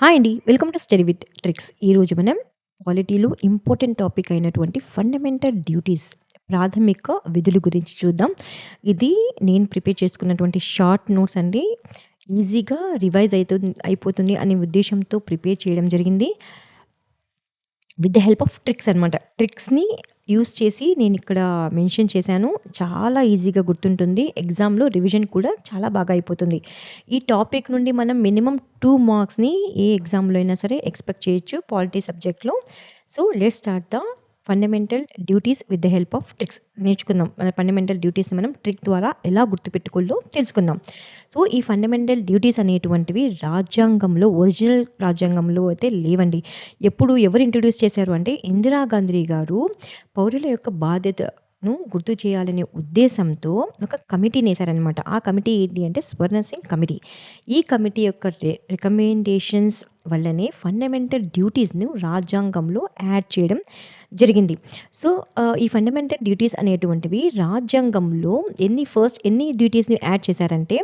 Hi అండి. Welcome to study with tricks. ఈరోజు మనం పాలిటీలో ఇంపార్టెంట్ టాపిక్ అయినటువంటి ఫండమెంటల్ డ్యూటీస్ ప్రాథమిక విధుల గురించి చూద్దాం. ఇది నేను ప్రిపేర్ చేసుకున్నటువంటి షార్ట్ నోట్స్ అండి. ఈజీగా రివైజ్ అవుతుంది అయిపోతుంది అనే ఉద్దేశంతో ప్రిపేర్ చేయడం జరిగింది. With the help of tricks అనమాట. ట్రిక్స్‌ని యూజ్ చేసి నేను ఇక్కడ మెన్షన్ చేశాను. చాలా ఈజీగా గుర్తుంటుంది. ఎగ్జామ్‌లో రివిజన్ కూడా చాలా బాగా అయిపోతుంది. ఈ టాపిక్ నుండి మనం మినిమమ్ టూ మార్క్స్‌ని ఏ ఎగ్జామ్‌లో అయినా సరే ఎక్స్‌పెక్ట్ చేయొచ్చు పాలిటీ సబ్జెక్ట్‌లో. So, let's start the fundamental duties with the help of tricks నేర్చుకుందాం. మన ఫండమెంటల్ డ్యూటీస్‌ని మనం ట్రిక్ ద్వారా ఎలా గుర్తుపెట్టుకోలో తెలుసుకుందాం. సో, ఈ ఫండమెంటల్ డ్యూటీస్ అనేటువంటివి రాజ్యాంగంలో ఒరిజినల్ రాజ్యాంగంలో అయితే లేవండి. ఎప్పుడు ఎవరు ఇంట్రడ్యూస్ చేశారు అంటే ఇందిరా గాంధీ గారు పౌరుల యొక్క బాధ్యత ను గుర్తు చేయాలనే ఉద్దేశంతో ఒక కమిటీనేసారనమాట. ఆ కమిటీ ఏంటి అంటే స్వర్ణ సింగ్ కమిటీ. ఈ కమిటీ యొక్క రె రికమెండేషన్స్ వల్లనే ఫండమెంటల్ డ్యూటీస్‌ను రాజ్యాంగంలో యాడ్ చేయడం జరిగింది. సో, ఈ ఫండమెంటల్ డ్యూటీస్ అనేటువంటివి రాజ్యాంగంలో ఎన్ని ఫస్ట్ ఎన్ని డ్యూటీస్‌ని యాడ్ చేశారంటే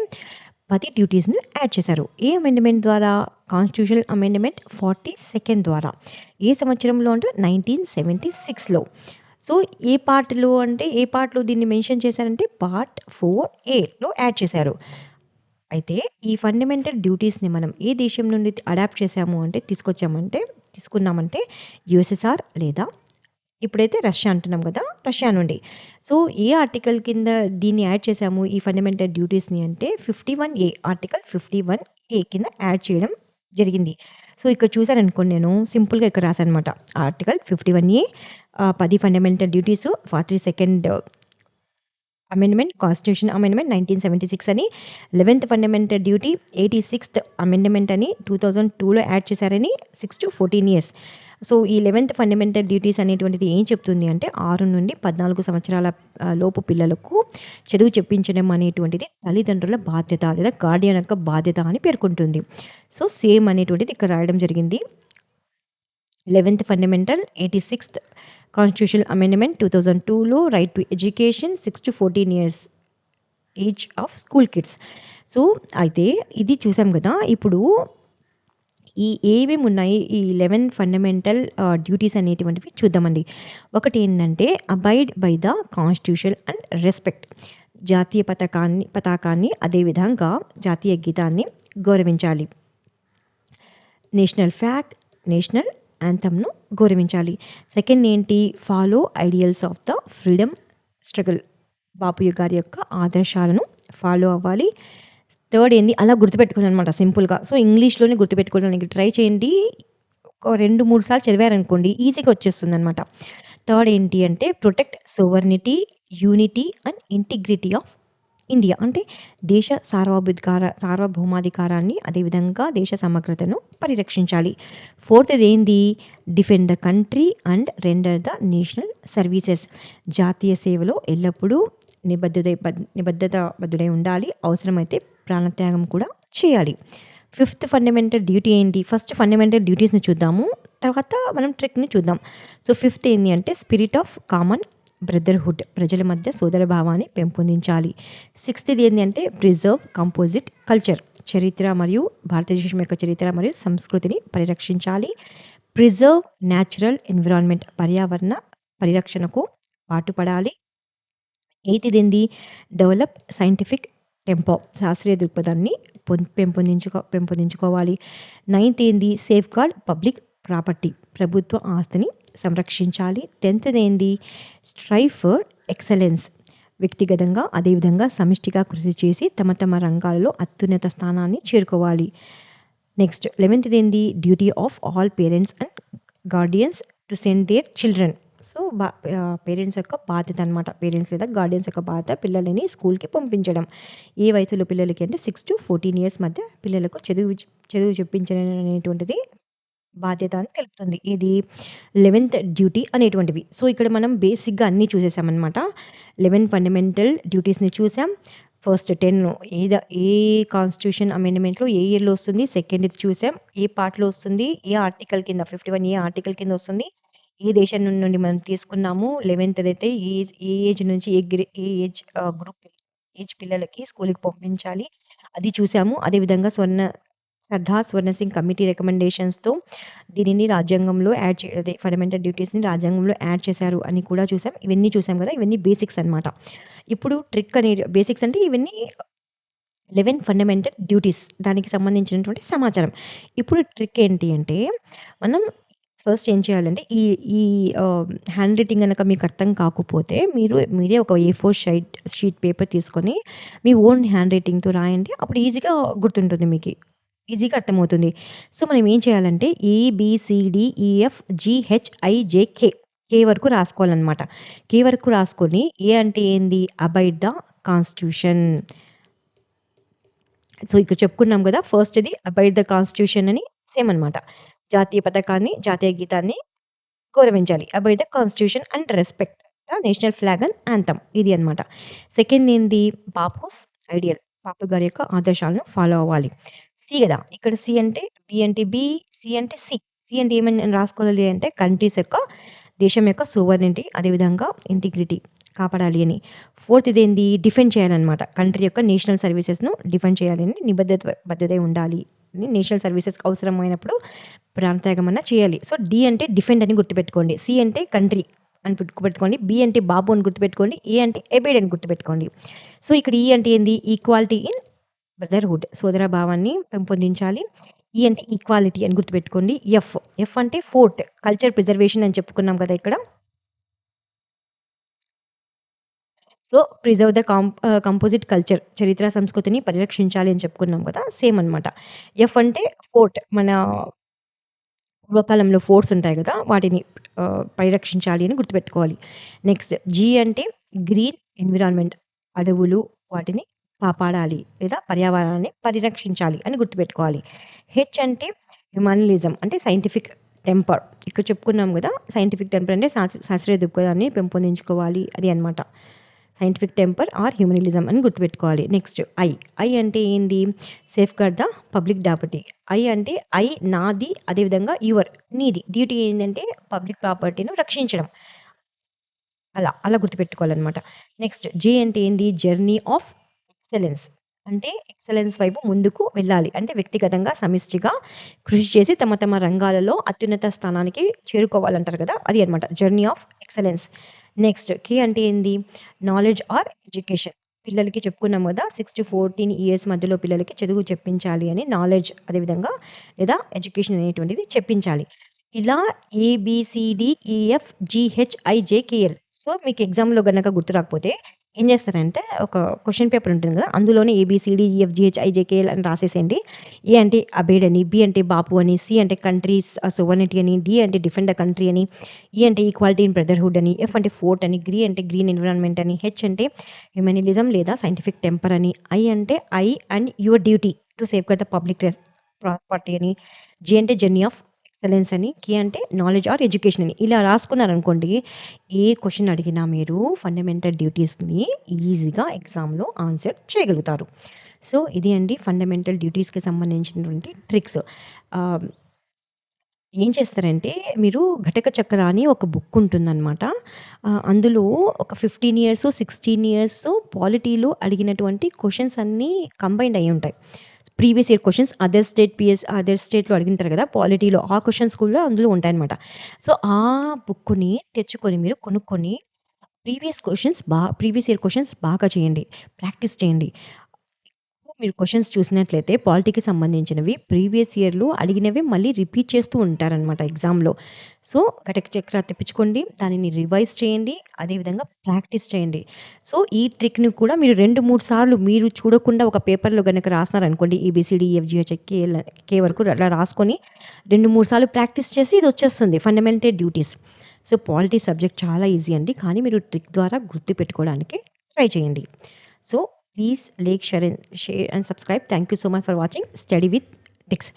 పది డ్యూటీస్‌ని యాడ్ చేశారు. ఏ అమెండ్‌మెంట్ ద్వారా? కాన్స్టిట్యూషనల్ అమెండ్‌మెంట్ 42 ద్వారా. ఏ సంవత్సరంలో అంటే 1976లో. సో, ఏ పార్ట్‌లో అంటే ఏ పార్ట్‌లో దీన్ని మెన్షన్ చేశారంటే పార్ట్ ఫోర్ ఏలో యాడ్ చేశారు. అయితే ఈ ఫండమెంటల్ డ్యూటీస్‌ని మనం ఏ దేశం నుండి అడాప్ట్ చేశాము అంటే తీసుకొచ్చామంటే తీసుకున్నామంటే యూఎస్ఎస్ఆర్ లేదా ఇప్పుడైతే రష్యా అంటున్నాం కదా! రష్యా నుండి. సో, ఏ ఆర్టికల్ కింద దీన్ని యాడ్ చేశాము ఈ ఫండమెంటల్ డ్యూటీస్‌ని అంటే 51ఏ ఆర్టికల్ 51ఏ కింద యాడ్ చేయడం జరిగింది. సో ఇక్కడ చూశాను అనుకోండి నేను సింపుల్గా ఇక్కడ రాశాను అనమాట ఆర్టికల్ ఫిఫ్టీ వన్ ఏ పది fundamental duties forty second amendment constitution amendment nineteen seventy six అని eleventh fundamental duty eighty sixth amendment అని టూ థౌజండ్ టూలో యాడ్ చేశారని six to fourteen years so, ఈ 11థ్ ఫండమెంటల్ డ్యూటీస్ అనేటువంటిది ఏం చెప్తుంది అంటే 6-14 సంవత్సరాల లోపు పిల్లలకు చదువు చెప్పించడం అనేటువంటిది తల్లిదండ్రుల బాధ్యత లేదా గార్డియన్ యొక్క బాధ్యత అని పేర్కొంటుంది. సో, సేమ్ అనేటువంటిది ఇక్కడ రాయడం జరిగింది. 11థ్ ఫండమెంటల్ 86థ్ constitutional amendment 2002లో right to education 6-14 years age of school kids. So, అయితే ఇది చూసాం కదా ఇప్పుడు ఈ ఏమేమి ఉన్నాయి ఈ 11 ఫండమెంటల్ డ్యూటీస్ అనేటువంటివి చూద్దామండి. ఒకటి ఏంటంటే abide by the constitution and respect. జాతీయ పతాకాన్ని పతాకాన్ని అదే విధంగా జాతీయ గీతాన్ని గౌరవించాలి. నేషనల్ ఫ్యాక్ నేషనల్ యాంథమ్‌ను గౌరవించాలి. సెకండ్ ఏంటి follow ideals of the freedom struggle బాపుయ్య గారి యొక్క ఆదర్శాలను ఫాలో అవ్వాలి. థర్డ్ ఏంది అలా గుర్తుపెట్టుకోవాలనమాట సింపుల్‌గా. సో, ఇంగ్లీష్‌లోనే గుర్తుపెట్టుకోవడానికి ట్రై చేయండి. ఒక 2, 3 సార్లు చదివారనుకోండి ఈజీగా వచ్చేస్తుంది అనమాట థర్డ్ ఏంటి అంటే protect sovereignty, unity and integrity of India. అంటే దేశ సార్వభౌధికార సార్వభౌమాధికారాన్ని అదేవిధంగా దేశ సమగ్రతను పరిరక్షించాలి. ఫోర్త్ ఏంది defend the country and render the national services. జాతీయ సేవలో ఎల్లప్పుడూ నిబద్ధత బద్ నిబద్ధత బద్ధుడై ఉండాలి. అవసరమైతే ప్రాణత్యాగం కూడా చేయాలి. ఫిఫ్త్ ఫండమెంటల్ డ్యూటీ ఏంటి? ఫస్ట్ ఫండమెంటల్ డ్యూటీస్‌ని చూద్దాము. తర్వాత మనం ట్రిక్‌ని చూద్దాం. సో, ఫిఫ్త్ ఏంటి అంటే స్పిరిట్ ఆఫ్ కామన్ బ్రదర్‌హుడ్ ప్రజల మధ్య సోదర భావాన్ని పెంపొందించాలి. సిక్స్త్‌ది ఏంటి అంటే ప్రిజర్వ్ కంపోజిట్ కల్చర్ చరిత్ర మరియు భారతదేశం యొక్క చరిత్ర మరియు సంస్కృతిని పరిరక్షించాలి. ప్రిజర్వ్ న్యాచురల్ ఎన్విరాన్మెంట్ పర్యావరణ పరిరక్షణకు పాటుపడాలి. ఎయిత్‌దేంది డెవలప్ సైంటిఫిక్ టెంపో శాస్త్రీయ దృక్పథాన్ని పొం పెంపొందించుకో పెంపొందించుకోవాలి. నైన్త్ ఏంది సేఫ్‌గార్డ్ పబ్లిక్ ప్రాపర్టీ ప్రభుత్వ ఆస్తిని సంరక్షించాలి. టెన్త్‌దేంది స్ట్రైవ్ ఫర్ ఎక్సలెన్స్ వ్యక్తిగతంగా అదేవిధంగా సమిష్టిగా కృషి చేసి తమ తమ రంగాలలో అత్యున్నత స్థానాన్ని చేరుకోవాలి. Next 11థ్‌దేంది duty of all parents and guardians to send their children. So, బా పేరెంట్స్ యొక్క బాధ్యత అనమాట. పేరెంట్స్ లేదా గార్డియన్స్ యొక్క బాధ్యత పిల్లలని స్కూల్‌కి పంపించడం. ఏ వయసులో పిల్లలకి అంటే 6-14 ఇయర్స్ మధ్య పిల్లలకు చదువు చదువు చెప్పించడం అనేటువంటిది బాధ్యత అని తెలుపుతుంది. ఇది 11థ్ డ్యూటీ అనేటువంటివి. సో, ఇక్కడ మనం బేసిక్‌గా అన్నీ చూసేసామనమాట. 11 ఫండమెంటల్ డ్యూటీస్‌ని చూసాం. ఫస్ట్ 10 ఏద ఏ కాన్స్టిట్యూషన్ అమెండ్‌మెంట్‌లో ఏ ఇయర్‌లో వస్తుంది. సెకండ్ ఇది చూసాం. ఏ పార్ట్‌లో వస్తుంది. ఏ ఆర్టికల్ కింద 51ఏ ఆర్టికల్ కింద వస్తుంది. ఏ దేశం నుండి మనం తీసుకున్నాము. 11థ్‌దైతే ఏ ఏజ్ ఏ ఏజ్ నుంచి ఏ గ్రే ఏ ఏజ్ గ్రూప్ ఏజ్ పిల్లలకి స్కూల్‌కి పంపించాలి. అది చూసాము. అదేవిధంగా స్వర్ణ సర్దార్ స్వర్ణ సింగ్ కమిటీ రికమెండేషన్స్‌తో దీనిని రాజ్యాంగంలో యాడ్ చే అదే ఫండమెంటల్ డ్యూటీస్‌ని రాజ్యాంగంలో యాడ్ చేశారు అని కూడా చూసాం. ఇవన్నీ చూసాం కదా ఇవన్నీ బేసిక్స్ అనమాట. ఇప్పుడు ట్రిక్ అనే బేసిక్స్ అంటే ఇవన్నీ 11 ఫండమెంటల్ డ్యూటీస్ దానికి సంబంధించినటువంటి సమాచారం. ఇప్పుడు ట్రిక్ ఏంటి అంటే మనం ఫస్ట్ ఏం చేయాలంటే ఈ ఈ హ్యాండ్ రైటింగ్ కనుక మీకు అర్థం కాకపోతే మీరు మీరే ఒక A four sheet sheet paper తీసుకొని మీ ఓన్ హ్యాండ్ రైటింగ్‌తో రాయండి. అప్పుడు ఈజీగా గుర్తుంటుంది మీకు ఈజీగా అర్థమవుతుంది. సో, మనం ఏం చేయాలంటే ఏ, జిహెచ్ఐజేకే కే. వరకు రాసుకోవాలనమాట. కే వరకు రాసుకొని ఏ అంటే ఏంది? Abide the constitution. సో, ఇక్కడ చెప్పుకున్నాం కదా ఫస్ట్‌ది అబైడ్ ద కాన్స్టిట్యూషన్ అని సేమ్ అనమాట. జాతీయ పథకాన్ని జాతీయ గీతాన్ని గౌరవించాలి. About the constitution and respect the national flag and anthem ఇది అనమాట. సెకండ్ ఏంటి బాపూస్ ఐడియల్. బాపు గారి యొక్క ఆదర్శాలను ఫాలో అవ్వాలి. సి గదా! ఇక్కడ సి అంటే బి అంటే బి, సి అంటే సి. సి అంటే ఏమని రాసుకోవాలి అంటే కంట్రీస్ యొక్క దేశం యొక్క సోవరెనిటీ అదేవిధంగా ఇంటిగ్రిటీ కాపాడాలి అని. ఫోర్త్ ఇదేంది డిఫెండ్ చేయాలన్నమాట కంట్రీ యొక్క నేషనల్ సర్వీసెస్‌ను డిఫెండ్ చేయాలని నిబద్ధత బద్ధత ఉండాలి. నేషనల్ సర్వీసెస్‌కి అవసరమైనప్పుడు ప్రాణత్యాగమన్నా చేయాలి. సో, డి అంటే డిఫెండ్ అని గుర్తుపెట్టుకోండి. సి అంటే కంట్రీ అని గుర్తుపెట్టుకోండి. బి అంటే బాబు అని గుర్తుపెట్టుకోండి. ఏ అంటే ఎబైడ్ అని గుర్తుపెట్టుకోండి. సో, ఇక్కడ ఈ అంటే ఏంది? ఈక్వాలిటీ ఇన్ బ్రదర్‌హుడ్ సోదర భావాన్ని పెంపొందించాలి. ఈ అంటే ఈక్వాలిటీ అని గుర్తుపెట్టుకోండి. ఎఫ్, ఎఫ్ అంటే ఫోర్ట్ కల్చర్ ప్రిజర్వేషన్ అని చెప్పుకున్నాం కదా! ఇక్కడ. So, preserve the com composite culture చరిత్ర సంస్కృతిని పరిరక్షించాలి అని చెప్పుకున్నాం కదా! సేమ్ అనమాట. ఎఫ్ అంటే ఫోర్ట్ మన పూర్వకాలంలో ఫోర్స్ ఉంటాయి కదా వాటిని పరిరక్షించాలి అని గుర్తుపెట్టుకోవాలి. నెక్స్ట్ జీ అంటే గ్రీన్ ఎన్విరాన్మెంట్ అడవులు వాటిని కాపాడాలి లేదా పర్యావరణాన్ని పరిరక్షించాలి అని గుర్తుపెట్టుకోవాలి. హెచ్ అంటే హ్యుమానిలిజం అంటే సైంటిఫిక్ టెంపర్. ఇక్కడ చెప్పుకున్నాం కదా సైంటిఫిక్ టెంపర్ అంటే శాస్త్రీయ దృక్పథాన్ని పెంపొందించుకోవాలి అది అనమాట. సైంటిఫిక్ టెంపర్ ఆర్ హ్యూమనిలిజం అని గుర్తుపెట్టుకోవాలి. Next I. ఐ అంటే ఏంది? Safeguard the public property. I అంటే ఐ నాది అదేవిధంగా యువర్ నీది. డ్యూటీ ఏంటంటే పబ్లిక్ ప్రాపర్టీని రక్షించడం. అలా. అలా గుర్తుపెట్టుకోవాలన్నమాట నెక్స్ట్ జే అంటే ఏంది? Journey of excellence. అంటే ఎక్సలెన్స్ వైపు ముందుకు వెళ్ళాలి. అంటే వ్యక్తిగతంగా సమిష్టిగా కృషి చేసి తమ తమ రంగాలలో అత్యున్నత స్థానానికి చేరుకోవాలంటారు కదా! అది అనమాట. Journey of excellence. Next K అంటే ఏంది? Knowledge or education. పిల్లలకి చెప్పుకున్నాం గదా! 6-14 ఇయర్స్ మధ్యలో పిల్లలకి చదువు చెప్పించాలి అని నాలెడ్జ్ అదేవిధంగా లేదా ఎడ్యుకేషన్ అనేటువంటిది చెప్పించాలి. ఇలా ఏబిసిడిఈఎఫ్ జిహెచ్ఐజేకేఎల్ సో, మీకు ఎగ్జామ్‌లో కనుక గుర్తు రాకపోతే ఏం చేస్తారంటే ఒక క్వశ్చన్ పేపర్ ఉంటుంది కదా అందులోనే ఏబిసిడి ఈఎఫ్జిహెచ్ ఐజేకేఎల్ అని రాసేసేయండి. ఏ అంటే అబేడ్ అని, బి అంటే బాపు అని, సి అంటే కంట్రీస్ సోవర్నిటీ uh, అని, డి అంటే డిఫెండ్ ద కంట్రీ అని, ఈ అంటే ఈక్వాలిటీ ఇన్ బ్రదర్‌హుడ్ అని, ఎఫ్ అంటే ఫోర్ట్ అని, గ్రీ అంటే గ్రీన్ ఎన్విరాన్మెంట్ అని, హెచ్ అంటే హ్యూమనిలిజం లేదా సైంటిఫిక్ టెంపర్ అని, ఐ అంటే I and your duty to safeguard the public property అని, జే అంటే జర్నీ ఆఫ్ ఎక్సలెన్స్ అని, కే అంటే నాలెడ్జ్ ఆర్ ఎడ్యుకేషన్ అని. ఇలా రాసుకున్నారనుకోండి ఏ క్వశ్చన్ అడిగినా మీరు ఫండమెంటల్ డ్యూటీస్‌ని ఈజీగా ఎగ్జామ్‌లో ఆన్సర్ చేయగలుగుతారు. సో, ఇది అండి ఫండమెంటల్ డ్యూటీస్‌కి సంబంధించినటువంటి ట్రిక్స్. ఏం చేస్తారంటే మీరు ఘటక చక్ర అని ఒక బుక్ ఉంటుందనమాట. అందులో ఒక ఫిఫ్టీన్ ఇయర్స్ సిక్స్టీన్ ఇయర్స్ పాలిటీలో అడిగినటువంటి క్వశ్చన్స్ అన్నీ కంబైన్డ్ ఉంటాయి previous year questions other state PS other స్టేట్‌లో అడిగింటారు కదా పాలిటీలో ఆ క్వశ్చన్స్ కూడా అందులో ఉంటాయన్నమాట. సో, ఆ బుక్కుని తెచ్చుకొని మీరు కొనుక్కొని ప్రీవియస్ క్వశ్చన్స్ బా ప్రీవియస్ ఇయర్ క్వశ్చన్స్ బాగా చేయండి. ప్రాక్టీస్ చేయండి. మీరు క్వశ్చన్స్ చూసినట్లయితే పాలిటీకి సంబంధించినవి ప్రీవియస్ ఇయర్‌లో అడిగినవి మళ్ళీ రిపీట్ చేస్తూ ఉంటారనమాట ఎగ్జామ్‌లో. సో, ఘటక చక్ర తెప్పించుకోండి. దానిని రివైజ్ చేయండి. అదేవిధంగా ప్రాక్టీస్ చేయండి. సో, ఈ ట్రిక్‌ని కూడా మీరు 2, 3 సార్లు మీరు చూడకుండా ఒక పేపర్‌లో గనక రాసినారనుకోండి ఈబీసీడీ ఈఎఫ్‌జీహెచ్, కేఎల్ కే వరకు అలా రాసుకొని 2, 3 సార్లు ప్రాక్టీస్ చేసి ఇది వచ్చేస్తుంది fundamental duties. So, polity subject చాలా ఈజీ అండి. కానీ మీరు ట్రిక్ ద్వారా గుర్తు పెట్టుకోవడానికి ట్రై చేయండి. So, Please like, share, and, share and subscribe. Thank you so much for watching. Study with Dix.